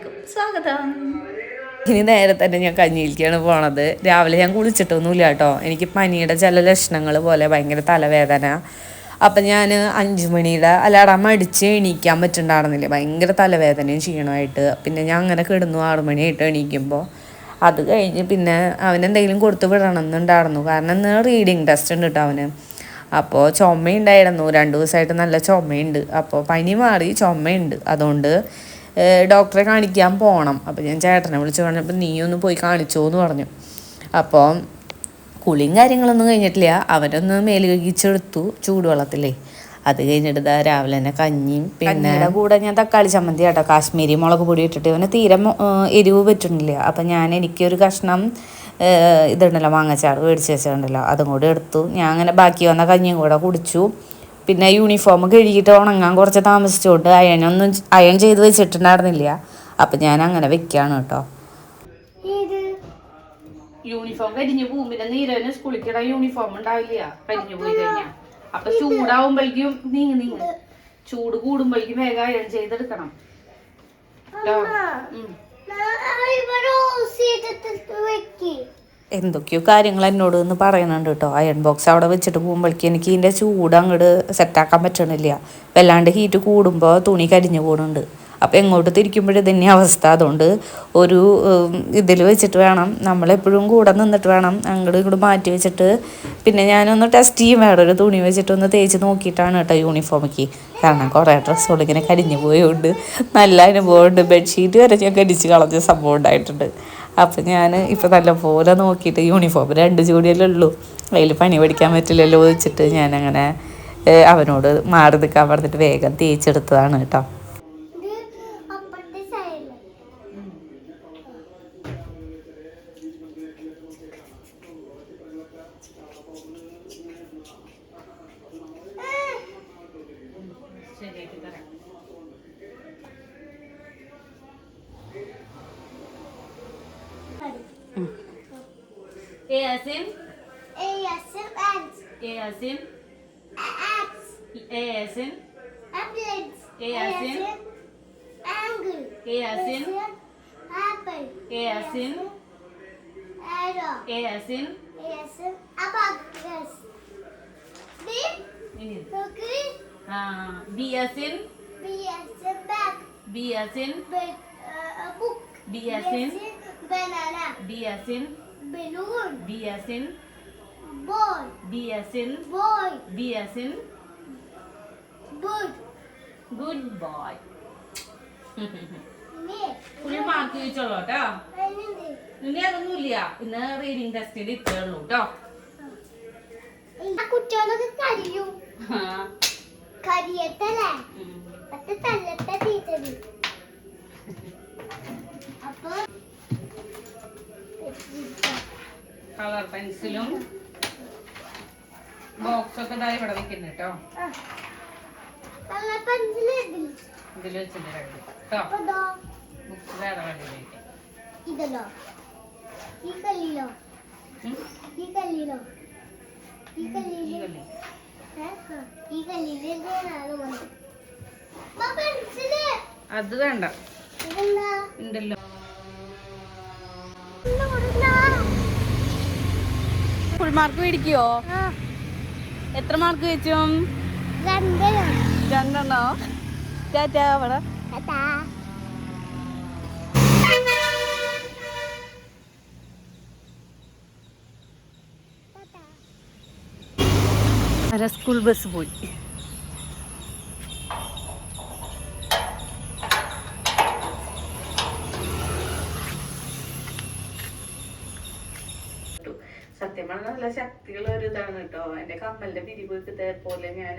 എല്ലാവർക്കും സ്വാഗതം. ഇനി നേരെ തന്നെ ഞാൻ കഞ്ഞിയിലേക്കാണ് പോണത്. രാവിലെ ഞാൻ കുളിച്ചിട്ടൊന്നുമില്ല കേട്ടോ. എനിക്ക് പനിയുടെ ചില ലക്ഷണങ്ങൾ പോലെ ഭയങ്കര തലവേദന. അപ്പം ഞാൻ അഞ്ച് മണിയുടെ അലാറം അടിച്ച് എണീക്കാൻ പറ്റുന്നുണ്ടായിരുന്നില്ല. ഭയങ്കര തലവേദനയും ക്ഷീണമായിട്ട്. പിന്നെ ഞാൻ അങ്ങനെ കിടന്നു ആറ് മണിയായിട്ട് എണീക്കുമ്പോൾ. അത് കഴിഞ്ഞ് പിന്നെ അവനെന്തെങ്കിലും കൊടുത്തു വിടണം എന്നുണ്ടായിരുന്നു കാരണം ഇന്ന് റീഡിങ് ടെസ്റ്റ് ഉണ്ട് കേട്ടോ അവന്. അപ്പോൾ ചുമയുണ്ടായിരുന്നു. രണ്ട് ദിവസമായിട്ട് നല്ല ചുമയുണ്ട്. അപ്പോൾ പനി മാറി ചുമയുണ്ട്. അതുകൊണ്ട് ഡോക്ടറെ കാണിക്കാൻ പോകണം അപ്പോൾ ഞാൻ ചേട്ടനെ വിളിച്ച് പറഞ്ഞപ്പോൾ നീ ഒന്ന് പോയി കാണിച്ചോ എന്ന് പറഞ്ഞു. അപ്പോൾ കുളിയും കാര്യങ്ങളൊന്നും കഴിഞ്ഞിട്ടില്ല. അവരൊന്ന് മേൽ കഴിച്ചെടുത്തു ചൂടുവെള്ളത്തിലേ. അത് കഴിഞ്ഞിട്ട് രാവിലെ തന്നെ കഞ്ഞിയും പിന്നെ കൂടെ ഞാൻ തക്കാളി ചമ്മന്തി കേട്ടോ കാശ്മീരി മുളക് പൊടി ഇട്ടിട്ട്. ഇവന് തീരെ എരിവ് പറ്റുന്നില്ല. അപ്പം ഞാൻ എനിക്കൊരു കഷ്ണം ഇതുണ്ടല്ലോ മാങ്ങച്ചാറ് മേടിച്ച് വെച്ചിട്ടുണ്ടല്ലോ അതും കൂടെ എടുത്തു. ഞാൻ അങ്ങനെ ബാക്കി വന്ന കഞ്ഞിയും കൂടെ കുടിച്ചു. പിന്നെ യൂണിഫോം കഴുകിയിട്ട് ഉണങ്ങാൻ കുറച്ച് താമസിച്ചുകൊണ്ട് അയണൊന്നും അയൺ ചെയ്ത് വെച്ചിട്ടുണ്ടായിരുന്നില്ല. അപ്പം ഞാൻ അങ്ങനെ വെക്കുകയാണ് കേട്ടോ യൂണിഫോം കരിഞ്ഞു പോകും പിന്നെ നീരന് സ്കൂളിൽ കിടാൻ യൂണിഫോം ഉണ്ടാവില്ല കരിഞ്ഞു പോയി കഴിഞ്ഞാ. അപ്പൊ ചൂടാവുമ്പോഴേക്കും നീങ്ങി നീങ്ങി. ചൂട് കൂടുമ്പോഴേക്കും വേഗം അയൺ ചെയ്തെടുക്കണം. ഉം. എന്തൊക്കെയോ കാര്യങ്ങൾ എന്നോട് എന്ന് പറയുന്നുണ്ട് കേട്ടോ. അയൺ ബോക്സ് അവിടെ വെച്ചിട്ട് പോകുമ്പോഴേക്കും എനിക്ക് ഇതിന്റെ ചൂട് അങ്ങോട്ട് സെറ്റാക്കാൻ പറ്റണില്ല. വല്ലാണ്ട് ഹീറ്റ് കൂടുമ്പോൾ തുണി കരിഞ്ഞു പോകുന്നുണ്ട് അപ്പോൾ എങ്ങോട്ട് തിരിക്കുമ്പോഴും തന്നെ അവസ്ഥ. അതുകൊണ്ട് ഒരു ഇതിൽ വെച്ചിട്ട് വേണം. നമ്മളെപ്പോഴും കൂടെ നിന്നിട്ട് വേണം അങ്ങോട്ട് ഇങ്ങോട്ട് മാറ്റി വെച്ചിട്ട്. പിന്നെ ഞാനൊന്ന് ടെസ്റ്റ് ചെയ്യും. വേറെ ഒരു തുണി വെച്ചിട്ട് ഒന്ന് തേച്ച് നോക്കിയിട്ടാണ് കേട്ടോ യൂണിഫോമിക്ക് കാരണം കുറേ ഡ്രസ്സുകൾ ഇങ്ങനെ കരിഞ്ഞു പോയതുകൊണ്ട് നല്ല അനുഭവമുണ്ട് ബെഡ്ഷീറ്റ് വരെ ഞാൻ കരിച്ച് കളഞ്ഞ സംഭവം ഉണ്ടായിട്ടുണ്ട്. അപ്പം ഞാൻ ഇപ്പം നല്ലപോലെ നോക്കിയിട്ട് യൂണിഫോം രണ്ട് ജോഡിയല്ലേ ഉള്ളൂ. അതിൽ പണി പഠിക്കാൻ പറ്റില്ലല്ലോ വെച്ചിട്ട് ഞാനങ്ങനെ അവനോട് മാറി നിൽക്കാൻ പറഞ്ഞിട്ട് വേഗം തേച്ചെടുത്തതാണ് കേട്ടോ. A as in? A as in abacus. B? Uh, B as in? B as in bag. B as in? B, uh, book. B as in? Banana. B as in? Balloon. B as in? Ball. B as in? Boy. B as in? Good. Good boy. Full mark ചോദിച്ചോളൂ കേട്ടോ? ഇനി അതൊന്നുമില്ല. ഇന്ന് reading ടെസ്റ്റിൽ ഇത്രേ ഉള്ളൂ കേട്ടോ കുട്ടികളൊക്കെ കരിയും. തല്ലത്തെ ടീച്ചർ അപ്പൊ കളർ പെൻസിലും ബോക്സ് ഒക്കെ ഇതാ ഇവിടെ വെക്കുന്നു കേട്ടോ ഇതിൽ വെച്ചിട്ടുണ്ട് കേട്ടോ ഇതല്ലോ. ഈ കല്ലിലോ? ഈ കല്ലിലോ? ഈ അത് വേണ്ട. ഉണ്ടല്ലോ. ഫുൾ മാർക്ക് മേടിക്കുവോ? എത്ര മാർക്ക് വെച്ചും? രണ്ടെണ്ണോ. ടാറ്റാ അവിടെ. അര സ്കൂൾ ബസ് പോയി. സത്യം പറഞ്ഞാൽ നല്ല ശക്തിയുള്ള ഒരു ഇതാണ് കേട്ടോ. എന്റെ കമ്മലിന്റെ പിരിവ് പോലെ ഞാൻ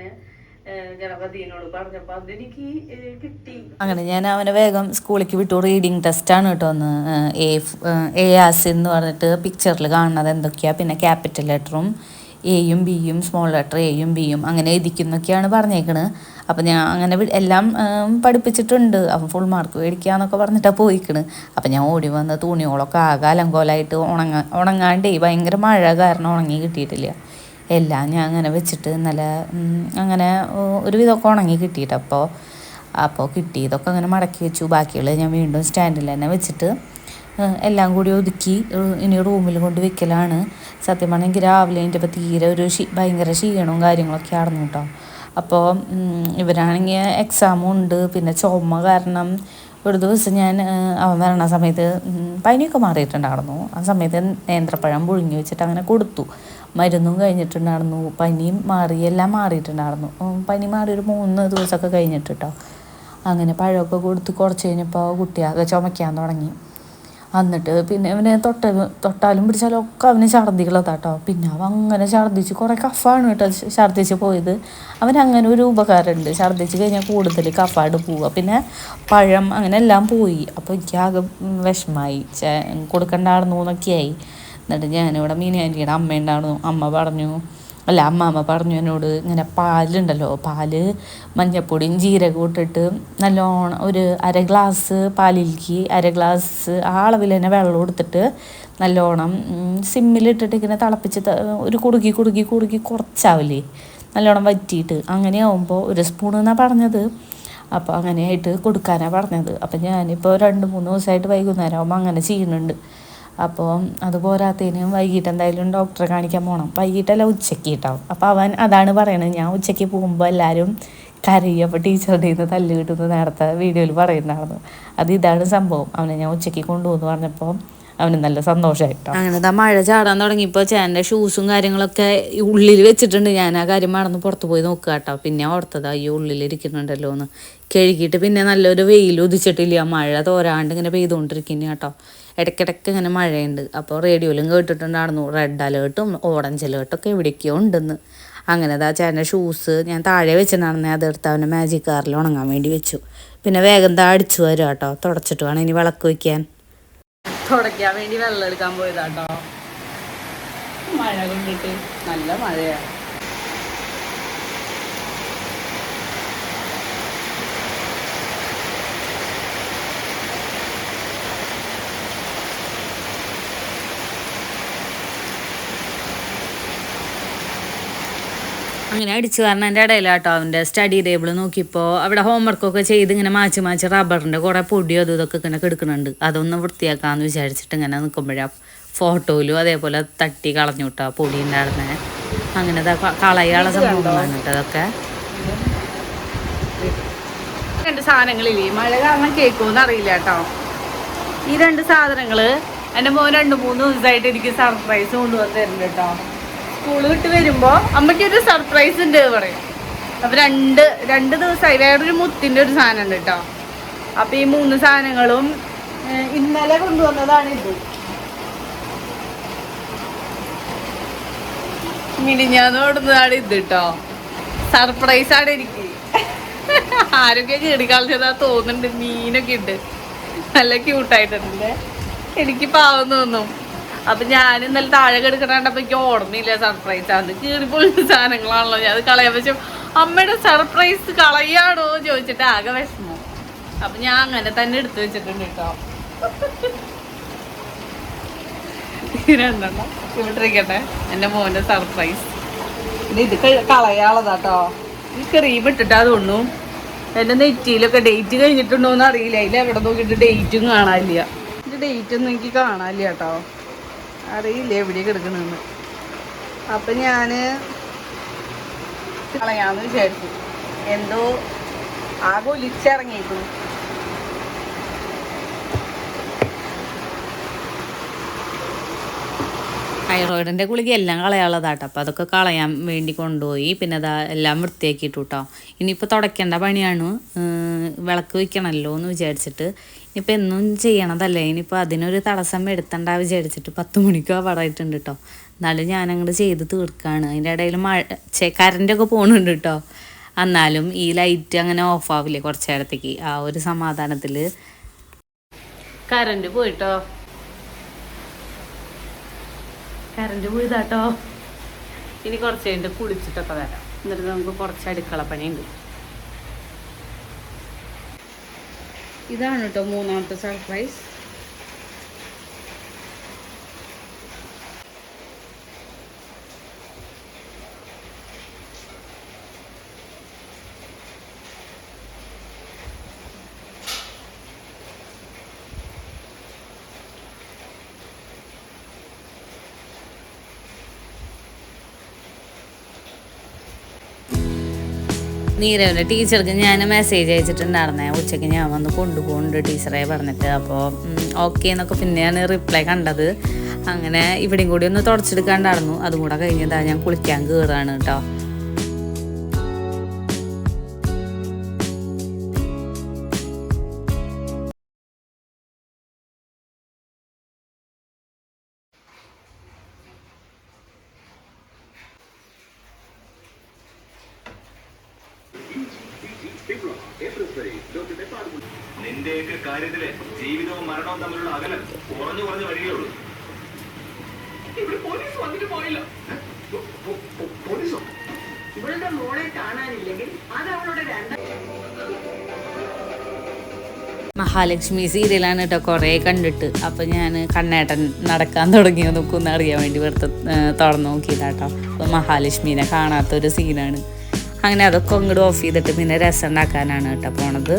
ഗണപതിനോട് പറഞ്ഞപ്പോ അതെനിക്ക് കിട്ടി. അങ്ങനെ ഞാൻ അവനെ വേഗം സ്കൂളിലേക്ക് വിട്ടു. റീഡിങ് ടെസ്റ്റാണ് കേട്ടോ ഒന്ന് എ എ ആസ് എന്ന് പറഞ്ഞിട്ട് പിക്ചറിൽ കാണുന്നത് എന്തൊക്കെയാ. പിന്നെ ക്യാപിറ്റൽ ലെറ്ററും എയും ബിയും സ്മോൾ ലെറ്റർ എയും ബിയും അങ്ങനെ എഴുതിക്കുന്നൊക്കെയാണ് പറഞ്ഞേക്കണത്. അപ്പം ഞാൻ അങ്ങനെ എല്ലാം പഠിപ്പിച്ചിട്ടുണ്ട്. അപ്പം ഫുൾ മാർക്ക് മേടിക്കാന്നൊക്കെ പറഞ്ഞിട്ടാണ് പോയിക്കണ്. അപ്പം ഞാൻ ഓടി വന്ന് തുണികളൊക്കെ ആകെ അലങ്കോലായിട്ട് ഉണങ്ങാ ഉണങ്ങാണ്ടേ ഭയങ്കര മഴ കാരണം ഉണങ്ങി കിട്ടിയിട്ടില്ല. എല്ലാം ഞാൻ അങ്ങനെ വെച്ചിട്ട് ഇന്നലെ അങ്ങനെ ഒരു ഒരുവിധമൊക്കെ ഉണങ്ങി കിട്ടിയിട്ട് അപ്പോൾ കിട്ടിയതൊക്കെ അങ്ങനെ മടക്കി വെച്ചു. ബാക്കിയുള്ളത് ഞാൻ വീണ്ടും സ്റ്റാൻഡിൽ തന്നെ വെച്ചിട്ട് എല്ലാം കൂടി ഒതുക്കി ഇനി റൂമിൽ കൊണ്ട് വെക്കലാണ്. സത്യം പറഞ്ഞാൽ എനിക്ക് രാവിലെ എണീറ്റപ്പോൾ തീരെ ഒരു ഭയങ്കര ക്ഷീണവും കാര്യങ്ങളൊക്കെ ആയിരുന്നു കേട്ടോ അപ്പോൾ ഇവരാണെങ്കിൽ എക്സാമും ഉണ്ട് പിന്നെ ചുമ കാരണം ഒരു ദിവസം ഞാൻ അവൻ വരണ സമയത്ത് പനിയൊക്കെ മാറിയിട്ടുണ്ടായിരുന്നു. ആ സമയത്ത് നേന്ത്രപ്പഴം പുഴുങ്ങി വെച്ചിട്ട് അങ്ങനെ കൊടുത്തു. മരുന്നും കഴിഞ്ഞിട്ടുണ്ടായിരുന്നു പനിയും മാറി എല്ലാം മാറിയിട്ടുണ്ടായിരുന്നു. പനി മാറി ഒരു മൂന്ന് ദിവസമൊക്കെ കഴിഞ്ഞിട്ട് കേട്ടോ അങ്ങനെ പഴമൊക്കെ കൊടുത്ത് കുറച്ച് കഴിഞ്ഞപ്പോൾ കുട്ടിയാകെ ചുമയ്ക്കാൻ തുടങ്ങി. എന്നിട്ട് പിന്നെ അവനെ തൊട്ട തൊട്ടാലും പിടിച്ചാലും ഒക്കെ അവന് ഛർദികളതാട്ടോ പിന്നെ അവൻ അങ്ങനെ ഛർദ്ദിച്ച് കുറേ കഫാണ് കേട്ടോ ഛർദ്ദിച്ച് പോയത്. അവൻ അങ്ങനെ ഒരു ഉപകാരമുണ്ട് ഛർദ്ദിച്ച് കഴിഞ്ഞാൽ കൂടുതൽ കഫാട് പോവുക പിന്നെ പഴം അങ്ങനെ എല്ലാം പോയി. അപ്പോൾ എനിക്ക് ആകെ വിഷമായി. കൊടുക്കണ്ടായിരുന്നു എന്നൊക്കെയായി. എന്നിട്ട് ഞാനിവിടെ മീനാന്റിയുടെ അമ്മ ഉണ്ടായിരുന്നു അമ്മ പറഞ്ഞു അല്ല അമ്മാമ്മ പറഞ്ഞു എന്നോട് ഇങ്ങനെ പാലുണ്ടല്ലോ പാൽ മഞ്ഞപ്പൊടിയും ജീരകവും ഇട്ടിട്ട് നല്ലോണം ഒരു അര ഗ്ലാസ് പാലിലേക്ക് അര ഗ്ലാസ് ആ അളവിൽ തന്നെ വെള്ളം എടുത്തിട്ട് നല്ലോണം സിമ്മിലിട്ടിട്ട് ഇങ്ങനെ തിളപ്പിച്ച് ഒരു കുടുക്കി കുടുക്കി കുടുക്കി കുറച്ചാവില്ലേ നല്ലോണം വറ്റിയിട്ട്. അങ്ങനെ ആവുമ്പോൾ ഒരു സ്പൂൺ എന്നാണ് പറഞ്ഞത്. അപ്പോൾ അങ്ങനെയായിട്ട് കൊടുക്കാനാണ് പറഞ്ഞത്. അപ്പം ഞാനിപ്പോൾ രണ്ട് മൂന്ന് ദിവസമായിട്ട് വൈകുന്നേരം ആകുമ്പോൾ അങ്ങനെ ചെയ്യുന്നുണ്ട്. അപ്പോൾ അത് പോരാത്തതിന് വൈകിട്ട് എന്തായാലും ഡോക്ടറെ കാണിക്കാൻ പോകണം വൈകിട്ടല്ല ഉച്ചയ്ക്ക് കേട്ടോ അപ്പോൾ അവൻ അതാണ് പറയണത്. ഞാൻ ഉച്ചയ്ക്ക് പോകുമ്പോൾ എല്ലാവരും കരയും. അപ്പോൾ ടീച്ചറുടെ നിന്ന് തല്ല് കിട്ടുന്നു നേരത്തെ വീഡിയോയിൽ പറയുന്നതാണ് അത് ഇതാണ് സംഭവം. അവനെ ഞാൻ ഉച്ചയ്ക്ക് കൊണ്ടുപോകുന്നു പറഞ്ഞപ്പോൾ അവന് നല്ല സന്തോഷമായിട്ടോ അങ്ങനെ മഴ ചാടാൻ തുടങ്ങിയപ്പോൾ ചേന്റെ ഷൂസും കാര്യങ്ങളൊക്കെ ഉള്ളിൽ വെച്ചിട്ടുണ്ട്. ഞാൻ ആ കാര്യം മറന്ന് പുറത്ത് പോയി നോക്കുക കേട്ടോ പിന്നെ ഓർത്തത് ഈ ഉള്ളിലിരിക്കുന്നുണ്ടല്ലോ എന്ന്. കഴുകിയിട്ട് പിന്നെ നല്ലൊരു വെയിൽ ഉദിച്ചിട്ടില്ല. മഴ തോരാണ്ട് ഇങ്ങനെ പെയ്തുകൊണ്ടിരിക്കുന്നു കേട്ടോ ഇടയ്ക്കിടയ്ക്ക് ഇങ്ങനെ മഴയുണ്ട്. അപ്പോൾ റേഡിയോയിലും കേട്ടിട്ടുണ്ടായിരുന്നു റെഡ് അലേർട്ടും ഓറഞ്ച് അലേർട്ടും ഒക്കെ എവിടേക്കോ ഉണ്ടെന്ന്. അങ്ങനെ അതാ ചേട്ടന്റെ ഷൂസ് ഞാൻ താഴെ വെച്ചിട്ടുണ്ടായിരുന്നേ അതെടുത്ത് അവന്റെ മാജിക് കാറിൽ ഉണങ്ങാൻ വേണ്ടി വെച്ചു. പിന്നെ വേഗം താ അടിച്ചു വരും കേട്ടോ. തുടച്ചിട്ട് വേണം ഇനി വിളക്ക് വയ്ക്കാൻ. തുടയ്ക്കാൻ വേണ്ടി വെള്ളം എടുക്കാൻ പോയതാട്ടോ മഴ കൊണ്ടിട്ട് നല്ല മഴയാണ് അങ്ങനെ അടിച്ചു പറഞ്ഞതിന്റെ ഇടയിലാട്ടോ അവന്റെ സ്റ്റഡി ടേബിൾ നോക്കിയപ്പോൾ അവിടെ ഹോംവർക്കൊക്കെ ചെയ്ത് ഇങ്ങനെ മാച്ച് മാച്ച് റബ്ബറിന്റെ കുറേ പൊടിയോ അതും ഇതൊക്കെ ഇങ്ങനെ കിടക്കുന്നുണ്ട് അതൊന്ന് വൃത്തിയാക്കാമെന്ന് വിചാരിച്ചിട്ട് ഇങ്ങനെ നിൽക്കുമ്പോഴാണ് ഫോട്ടോയിലും അതേപോലെ തട്ടി കളഞ്ഞു വിട്ടോ പൊടി ഉണ്ടായിരുന്നെ. അങ്ങനെ ദാ ക- കളയാനുള്ള സംഭവങ്ങളാണ് കേട്ടോ അതൊക്കെ. രണ്ട് സാധനങ്ങളില്ലേ? മഴ കാരണം കേൾക്കുമെന്ന് അറിയില്ല കേട്ടോ ഈ രണ്ട് സാധനങ്ങൾ എന്റെ മോൻ രണ്ട് മൂന്ന് ദിവസമായിട്ട് എനിക്ക് സർപ്രൈസ് കൊണ്ടുവന്ന് തരുന്നുണ്ട് കേട്ടോ സ്കൂൾ വിട്ട് വരുമ്പോ അമ്മയ്ക്ക് ഒരു സർപ്രൈസ് ഉണ്ട് പറയും. അപ്പൊ രണ്ട് രണ്ട് ദിവസമായി വേറൊരു മുത്തിന്റെ ഒരു സാധനം ഉണ്ട് കേട്ടോ അപ്പൊ ഈ മൂന്ന് സാധനങ്ങളും ഇന്നലെ കൊണ്ടുവന്നതാണ് ഇത്. മിനിഞ്ഞാന്ന് കൊടുത്തതാണ് ഇത് കേട്ടോ സർപ്രൈസ് ആണ് എനിക്ക്. ആരൊക്കെ ചെടിക്കളച്ചതാ തോന്നുന്നുണ്ട്. മീനൊക്കെ ഉണ്ട്. നല്ല ക്യൂട്ടായിട്ടുണ്ട് എനിക്ക് പാവം തോന്നും. അപ്പൊ ഞാൻ ഇന്നലെ താഴെ കിടക്കണപ്പോ എനിക്ക് ഓർമ്മയില്ല സർപ്രൈസ് ആണ് കീറിപ്പൊളി സാധനങ്ങളാണല്ലോ. ഞാൻ അത് കളയാൻ പക്ഷെ അമ്മയുടെ സർപ്രൈസ് കളയാണോ ചോദിച്ചിട്ട് ആകെ വിഷമം. അപ്പൊ ഞാൻ അങ്ങനെ തന്നെ എടുത്തു വെച്ചിട്ടുണ്ട് കേട്ടോ. ഇവിടെ എന്റെ മോന്റെ സർപ്രൈസ് ഇത് കളയാളതാട്ടോ ഈ ക്രീം ഇട്ടിട്ടാ തോന്നുന്നു. എന്റെ നെറ്റിയിലൊക്കെ ഡേറ്റ് കഴിഞ്ഞിട്ടുണ്ടോന്ന് അറിയില്ല. അതിൽ എവിടെ നോക്കിയിട്ട് ഡേറ്റും കാണാനില്ല. ഡേറ്റ് ഒന്നും എനിക്ക് കാണാനില്ല കേട്ടോ അറിയില്ല എവിടെ കിടക്കണെന്ന്. അപ്പം ഞാൻ കളയാന്ന് വിചാരിച്ചു. എന്തോ ആകെ ഒലിച്ചിറങ്ങിയിരുന്നു തൈറോയിഡിന്റെ ഗുളിക എല്ലാം കളയാനുള്ളതാട്ടോ. അപ്പോൾ അതൊക്കെ കളയാൻ വേണ്ടി കൊണ്ടുപോയി. പിന്നെ അതാ എല്ലാം വൃത്തിയാക്കിയിട്ടു കേട്ടോ ഇനിയിപ്പോൾ തുടയ്ക്കേണ്ട പണിയാണ് വിളക്ക് വയ്ക്കണമല്ലോ എന്ന് വിചാരിച്ചിട്ട് ഇനിയിപ്പോൾ എന്നും ചെയ്യണതല്ലേ? ഇനിയിപ്പോൾ അതിനൊരു തടസ്സം എടുത്തണ്ട വിചാരിച്ചിട്ട് പത്ത് മണിക്കോ പടമായിട്ടുണ്ട് കേട്ടോ എന്നാലും ഞാനങ്ങോട്ട് ചെയ്ത് തീർക്കുകയാണ് അതിന്റെ ഇടയിൽ മഴ ചെ കറന്റൊക്കെ പോകുന്നുണ്ട് കേട്ടോ എന്നാലും ഈ ലൈറ്റ് അങ്ങനെ ഓഫ് ആവില്ലേ കുറച്ച് നേരത്തേക്ക്? ആ ഒരു സമാധാനത്തിൽ കറണ്ട് പോയിട്ടോ? കറണ്ട് പോയതാട്ടോ ഇനി കുറച്ച് കഴിഞ്ഞിട്ട് കുളിച്ചിട്ടൊക്കെ വരാം. എന്നിട്ട് നമുക്ക് കുറച്ച് അടുക്കള പണിയുണ്ട്. ഇതാണ് കേട്ടോ മൂന്നാമത്തെ സർപ്രൈസ് നീരവിന്റെ ടീച്ചർക്ക് ഞാൻ മെസ്സേജ് അയച്ചിട്ടുണ്ടായിരുന്നേ. ഉച്ചയ്ക്ക് ഞാൻ വന്ന് കൊണ്ടുപോകുന്നുണ്ട് ടീച്ചറെ പറഞ്ഞിട്ട്. അപ്പോൾ ഓക്കെ എന്നൊക്കെ പിന്നെയാണ് റിപ്ലൈ കണ്ടത്. അങ്ങനെ ഇവിടെയും കൂടി ഒന്ന് തുടച്ചെടുക്കാണ്ടായിരുന്നു. അതും കൂടെ കഴിഞ്ഞതാ ഞാൻ കുളിക്കാൻ കയറുകയാണ് കേട്ടോ. നിന്റെയൊക്കെ കാര്യത്തിൽ ജീവിതവും മരണവും തമ്മിലുള്ള അകലം കുറഞ്ഞു കുറഞ്ഞു വരികയുള്ളൂ. ഇവിടെ പോലീസ് വന്നിട്ട് പോയില്ല. പോലീസോ? ഇവളുടെ മോളെ കാണാനില്ലെങ്കിൽ അത് അവളുടെ രണ്ടാം മഹാലക്ഷ്മി സീരിയലാണ് കേട്ടോ കുറേ കണ്ടിട്ട്. അപ്പം ഞാൻ കണ്ണേട്ടൻ നടക്കാൻ തുടങ്ങിയോ നോക്കുമെന്ന് അറിയാൻ വേണ്ടി വെറുതെ തുറന്നു നോക്കിയതാട്ടോ അപ്പം മഹാലക്ഷ്മീനെ കാണാത്തൊരു സീനാണ് അങ്ങനെ അതൊക്കെ അങ്ങോട്ട് ഓഫ് ചെയ്തിട്ട് പിന്നെ രസം ഉണ്ടാക്കാനാണ് കേട്ടോ പോണത്.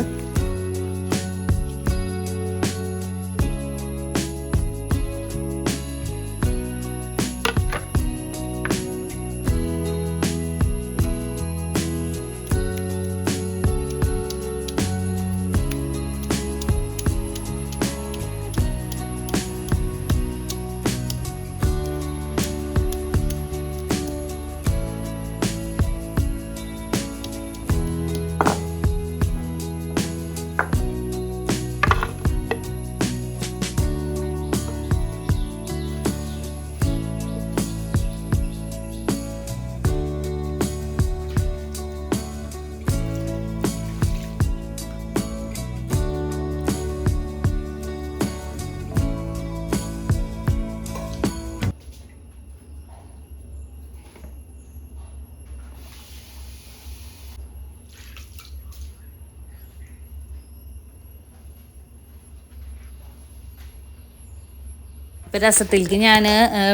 ഇപ്പം രസത്തിലേക്ക് ഞാൻ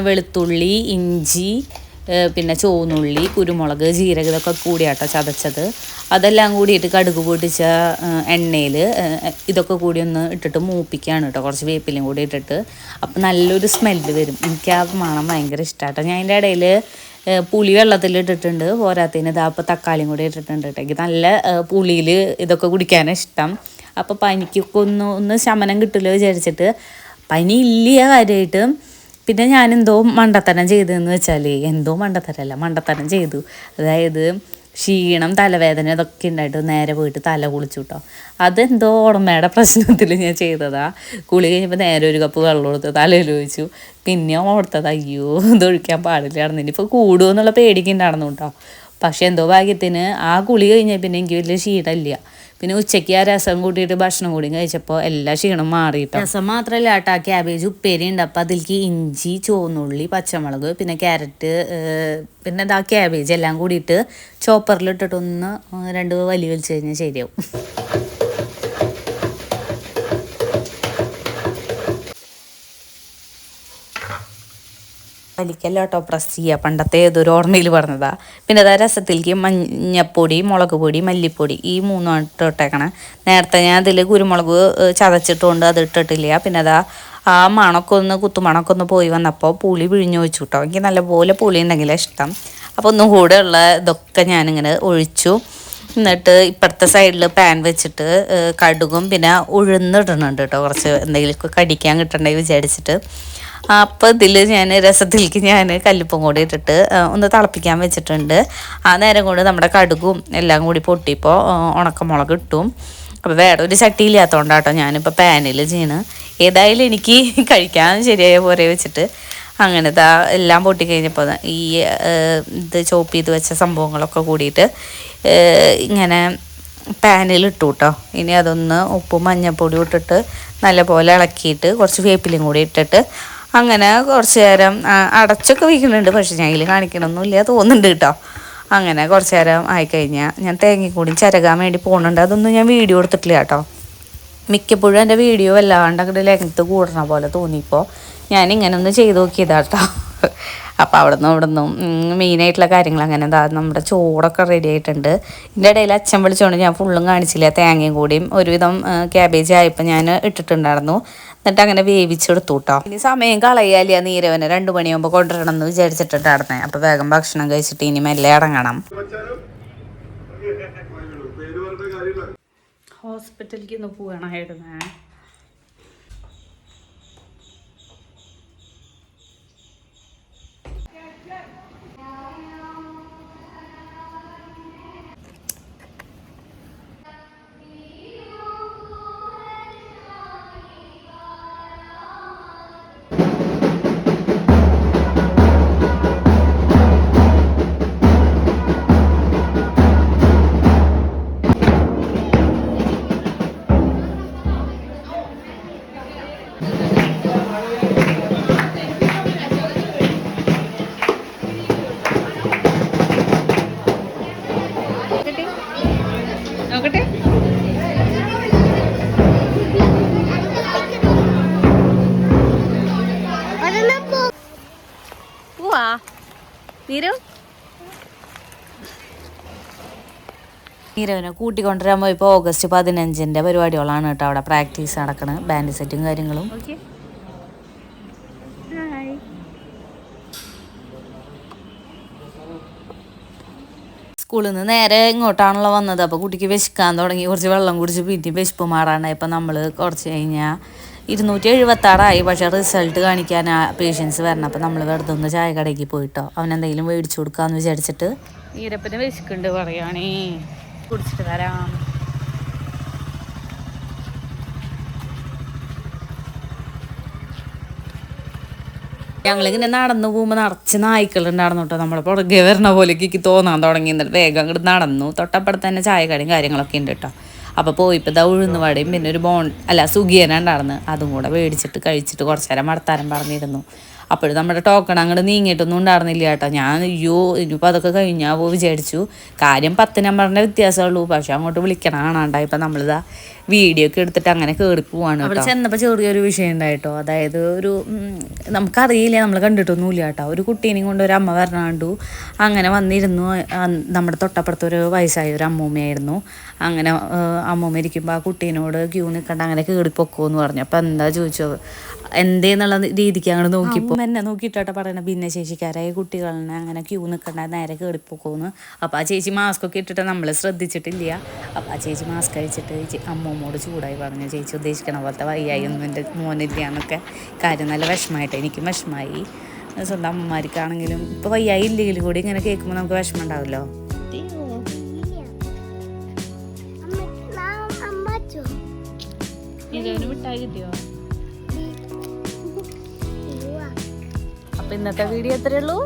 വെളുത്തുള്ളി ഇഞ്ചി പിന്നെ ചുവന്നുള്ളി കുരുമുളക് ജീരകം ഇതൊക്കെ കൂടിയാട്ടോ ചതച്ചത്. അതെല്ലാം കൂടിയിട്ട് കടുക് പൊട്ടിച്ച എണ്ണയിൽ ഇതൊക്കെ കൂടി ഒന്ന് ഇട്ടിട്ട് മൂപ്പിക്കുകയാണ് കേട്ടോ. കുറച്ച് വേപ്പിലും കൂടി ഇട്ടിട്ട്. അപ്പം നല്ലൊരു സ്മെല്ല് വരും. എനിക്ക് ആ മണം ഭയങ്കര ഇഷ്ടമാട്ടോ ഞാൻ അതിന്റെ ഇടയിൽ പുളി വെള്ളത്തിൽ ഇട്ടിട്ടുണ്ട്. പോരാത്തതിന് ഇതാ അപ്പോൾ തക്കാളിയും കൂടി ഇട്ടിട്ടുണ്ട് കേട്ടോ. എനിക്ക് നല്ല പുളിയിൽ ഇതൊക്കെ കുടിക്കാനാണ് ഇഷ്ടം. അപ്പോൾ പനിക്കൊക്കെ ഒന്ന് ഒന്ന് ശമനം കിട്ടില്ല വിചാരിച്ചിട്ട് പനി ഇല്ല കാര്യമായിട്ട് പിന്നെ ഞാൻ എന്തോ മണ്ടത്തരം ചെയ്തതെന്ന് വെച്ചാൽ എന്തോ മണ്ടത്തരമല്ല മണ്ടത്തരം ചെയ്തു. അതായത് ക്ഷീണം തലവേദന ഇതൊക്കെ ഉണ്ടായിട്ട് നേരെ പോയിട്ട് തല കുളിച്ചു കേട്ടോ അതെന്തോ ഓർമ്മയുടെ പ്രശ്നത്തിൽ ഞാൻ ചെയ്തതാ. കുളി കഴിഞ്ഞപ്പോൾ നേരെ ഒരു കപ്പ് വെള്ളം കൊടുത്ത് തലയിൽ ഒഴിച്ചു. പിന്നെ ഓർത്തത് അയ്യോ ഇതൊഴിക്കാൻ പാടില്ലായിരുന്നു ഇനിയിപ്പോൾ കൂടുമോ എന്നുള്ള പേടിക്ക് ഉണ്ടായിരുന്നു കേട്ടോ പക്ഷെ എന്തോ ഭാഗ്യത്തിന് ആ കുളി കഴിഞ്ഞാൽ പിന്നെ എനിക്ക് വലിയ ക്ഷീണമില്ല. പിന്നെ ഉച്ചയ്ക്ക് ആ രസം കൂട്ടിയിട്ട് ഭക്ഷണം കൂടി കഴിച്ചപ്പോൾ എല്ലാ ക്ഷീണം മാറിയിട്ടോ രസം മാത്രമല്ല കേട്ടോ ക്യാബേജ് ഉപ്പേരി ഉണ്ട്. അപ്പോൾ അതിലേക്ക് ഇഞ്ചി ചുവന്നുള്ളി പച്ചമുളക് പിന്നെ ക്യാരറ്റ് പിന്നെ ഇതാ ക്യാബേജ് എല്ലാം കൂടിയിട്ട് ചോപ്പറിലിട്ടിട്ടൊന്ന് രണ്ട് വലി വലിച്ചു കഴിഞ്ഞാൽ ശരിയാവും. വലിക്കല്ല കേട്ടോ പ്രസ് ചെയ്യുക പണ്ടത്തെ ഏതൊരു ഓർമ്മയിൽ പറഞ്ഞതാ. പിന്നെ അതാ രസത്തിലേക്ക് മഞ്ഞപ്പൊടി മുളക് പൊടി മല്ലിപ്പൊടി ഈ മൂന്നും ഇട്ട് ഇട്ടേക്കണേ. നേരത്തെ ഞാൻ അതിൽ കുരുമുളക് ചതച്ചിട്ടുകൊണ്ട് അത് ഇട്ടിട്ടില്ല. പിന്നെ അതാ ആ മണക്കൊന്ന് ഒന്ന് കുത്തുമണൊക്കെ ഒന്ന് പോയി വന്നപ്പോൾ പുളി പിഴിഞ്ഞ് വെച്ചു കേട്ടോ എനിക്ക് നല്ലപോലെ പുളി ഉണ്ടെങ്കിലേ ഇഷ്ടം. അപ്പോൾ ഒന്നും കൂടെ ഉള്ള ഇതൊക്കെ ഞാനിങ്ങനെ ഒഴിച്ചു. എന്നിട്ട് ഇപ്പുറത്തെ സൈഡിൽ പാൻ വെച്ചിട്ട് കടുകും പിന്നെ ഉഴുന്നിടുന്നുണ്ട് കേട്ടോ കുറച്ച് എന്തെങ്കിലും കടിക്കാൻ കിട്ടണ്ടെങ്കിൽ വിചാരിച്ചിട്ട്. അപ്പോൾ ഇതിൽ ഞാൻ രസത്തിലേക്ക് ഞാൻ കല്ലുപ്പും കൂടി ഇട്ടിട്ട് ഒന്ന് തിളപ്പിക്കാൻ വെച്ചിട്ടുണ്ട്. ആ നേരം കൊണ്ട് നമ്മുടെ കടുകും എല്ലാം കൂടി പൊട്ടിയപ്പോൾ ഉണക്കമുളക് ഇട്ടും. അപ്പോൾ വേറെ ഒരു ചട്ടി ഇല്ലാത്തതുകൊണ്ടാട്ടോ ഞാനിപ്പോൾ പാനിൽ ചെയ്യണ്. ഏതായാലും എനിക്ക് കഴിക്കാൻ ശരിയായ പോലെ വെച്ചിട്ട് അങ്ങനത്തെ എല്ലാം പൊട്ടി കഴിഞ്ഞപ്പോൾ ഈ ഇത് ചോപ്പ് ചെയ്ത് വെച്ച സംഭവങ്ങളൊക്കെ കൂടിയിട്ട് ഇങ്ങനെ പാനിൽ ഇട്ടു കേട്ടോ ഇനി അതൊന്ന് ഉപ്പും മഞ്ഞൾപ്പൊടിയും ഇട്ടിട്ട് നല്ലപോലെ ഇളക്കിയിട്ട് കുറച്ച് വേപ്പിലും കൂടി ഇട്ടിട്ട് അങ്ങനെ കുറച്ച് നേരം അടച്ചൊക്കെ വയ്ക്കുന്നുണ്ട് പക്ഷെ ഞാൻ ഇതിൽ കാണിക്കണമൊന്നുമില്ല തോന്നുന്നുണ്ട് കേട്ടോ. അങ്ങനെ കുറച്ച് നേരം ആയിക്കഴിഞ്ഞാൽ ഞാൻ തേങ്ങിക്കൂടി ചരകാൻ വേണ്ടി പോകുന്നുണ്ട്. അതൊന്നും ഞാൻ വീഡിയോ എടുത്തിട്ടില്ല കേട്ടോ. മിക്കപ്പോഴും എന്റെ വീഡിയോ വല്ലാണ്ട് അങ്ങോട്ട് ലെങ്ത്ത് കൂടണ പോലെ തോന്നിയപ്പോൾ ഞാൻ ഇങ്ങനെ ഒന്ന് ചെയ്ത് നോക്കിയതാട്ടോ അപ്പോൾ അവിടെ നിന്നും ഇവിടെ നിന്നും മെയിനായിട്ടുള്ള കാര്യങ്ങൾ അങ്ങനെ എന്താ നമ്മുടെ ചോറൊക്കെ റെഡി ആയിട്ടുണ്ട്. ഇതിന്റെ ഇടയിൽ അച്ഛൻ വിളിച്ചുകൊണ്ട് ഞാൻ ഫുള്ളും കാണിച്ചില്ല. തേങ്ങയും കൂടിയും ഒരുവിധം ക്യാബേജ് ആയപ്പോൾ ഞാൻ ഇട്ടിട്ടുണ്ടായിരുന്നു. എന്നിട്ട് അങ്ങനെ വേവിച്ചെടുത്തു കേട്ടോ ഇനി സമയം കളയാലിയ നീരവനെ രണ്ടു മണിയാകുമ്പോൾ കൊണ്ടുവരണം എന്ന് വിചാരിച്ചിട്ടുണ്ട് അടുത്ത അപ്പോൾ വേഗം ഭക്ഷണം കഴിച്ചിട്ട് ഇനി മെല്ലെ ഇറങ്ങണം. ഹോസ്പിറ്റലിലേക്ക് ഒന്ന് പോകണമായിരുന്നേ നീരവിനെ കൂട്ടിക്കൊണ്ടുവരാൻ പോയപ്പോൾ ഓഗസ്റ്റ് പതിനഞ്ചിന്റെ പരിപാടികളാണ് കേട്ടോ അവിടെ പ്രാക്ടീസ് നടക്കുന്നത് ബാൻഡ് സെറ്റും കാര്യങ്ങളും. സ്കൂളിൽ നിന്ന് നേരെ ഇങ്ങോട്ടാണല്ലോ വന്നത്. അപ്പോൾ കുട്ടിക്ക് വിശക്കാൻ തുടങ്ങി. കുറച്ച് വെള്ളം കുടിച്ച് പിന്നെ വിശപ്പ് മാറാണ്ടായി ഇപ്പം നമ്മൾ കുറച്ച് കഴിഞ്ഞാൽ ഇരുന്നൂറ്റി എഴുപത്താറായി. പക്ഷേ റിസൾട്ട് കാണിക്കാൻ ആ പേഷ്യൻസ് വരണം. അപ്പം നമ്മൾ വെറുതെ ഒന്ന് ചായ കടയ്ക്ക് പോയിട്ടോ. അവനെന്തെങ്കിലും മേടിച്ചു കൊടുക്കാമെന്ന് വിചാരിച്ചിട്ട്. ഈരപ്പന് വിശക്കുണ്ട് പറയുകയാണേ കുടിച്ചിട്ട് വരാം. ഞങ്ങളിങ്ങനെ നടന്നു പോകുമ്പോൾ നിറച്ച് നായ്ക്കളുണ്ടായിരുന്നു കേട്ടോ. നമ്മളെ പുറകെ വരണ പോലെ എനിക്ക് തോന്നാൻ തുടങ്ങി. എന്നിട്ട് വേഗം അങ്ങോട്ട് നടന്നു. തൊട്ടപ്പുറത്ത് തന്നെ കടയും കാര്യങ്ങളൊക്കെ ഉണ്ട് കേട്ടോ. അപ്പോൾ പോയിപ്പോൾ ഇതാ ഉഴുന്നുവടയും പിന്നെ ഒരു ബോൺ അല്ല സുഖിയന ഉണ്ടായിരുന്നു. അതും കൂടെ മേടിച്ചിട്ട് കഴിച്ചിട്ട് കുറച്ച് നേരം വർത്താനം പറഞ്ഞിരുന്നു. അപ്പോഴും നമ്മുടെ ടോക്കൺ അങ്ങോട്ട് നീങ്ങിയിട്ടൊന്നും ഉണ്ടായിരുന്നില്ല കേട്ടോ. ഞാൻ അയ്യോ ഇനിയിപ്പോൾ അതൊക്കെ കഴിഞ്ഞാവോ വിചാരിച്ചു. കാര്യം പത്ത് നമ്പറിന്റെ വ്യത്യാസമുള്ളൂ പക്ഷെ അങ്ങോട്ട് വിളിക്കണം. കാണാണ്ടായി ഇപ്പം നമ്മളിതാ വീഡിയോ ഒക്കെ എടുത്തിട്ട് അങ്ങനെ കയറി പോവാണ് അവിടെ ചെന്നപ്പോൾ ചെറിയൊരു വിഷയം ഉണ്ടായിട്ടോ. അതായത് ഒരു നമുക്കറിയില്ല. നമ്മൾ കണ്ടിട്ടൊന്നുമില്ല കേട്ടോ. ഒരു കുട്ടീനെയും കൊണ്ട് ഒരു അമ്മ വരണാണ്ടു. അങ്ങനെ വന്നിരുന്നു. നമ്മുടെ തൊട്ടപ്പുറത്ത് ഒരു വയസ്സായ ഒരു അമ്മൂമ്മയായിരുന്നു. അങ്ങനെ അമ്മൂമ്മ ഇരിക്കുമ്പോൾ ആ കുട്ടീനോട് ക്യൂ നിൽക്കണ്ട അങ്ങനെ കയറി പൊക്കോന്ന് പറഞ്ഞു. അപ്പം എന്താ ചോദിച്ചത്? എന്തേന്നുള്ള രീതിക്ക് അങ്ങോട്ട് നോക്കിപ്പോ. എന്നെ നോക്കിയിട്ടാ പറയണ. ഭിന്നശേഷിക്കാരായ കുട്ടികളെ അങ്ങനെ ക്യൂ നിൽക്കണ്ട നേരെ കേടിപ്പോക്കോന്ന് അപ്പോൾ ആ ചേച്ചി മാസ്ക് ഒക്കെ ഇട്ടിട്ട് നമ്മളെ ശ്രദ്ധിച്ചിട്ടില്ല. അപ്പോൾ ആ ചേച്ചി മാസ്ക് അഴിച്ചിട്ട് ചേച്ചി അമ്മമ്മോട് ചൂടായി പറഞ്ഞു ചേച്ചി ഉദ്ദേശിക്കണ പോലത്തെ വയ്യായി ഒന്നും എന്റെ മോനില്ല എന്നൊക്കെ കാര്യം നല്ല വിഷമമായിട്ട് എനിക്കും വിഷമമായി സ്വന്തം അമ്മമാർക്കാണെങ്കിലും ഇപ്പോൾ വയ്യായി ഇല്ലെങ്കിലും കൂടി ഇങ്ങനെ കേൾക്കുമ്പോൾ നമുക്ക് വിഷമം ഉണ്ടാവുമല്ലോ മിഠായി കിട്ടിയോ? ഇന്നത്തെ വീഡിയോ എത്രയുള്ളൂ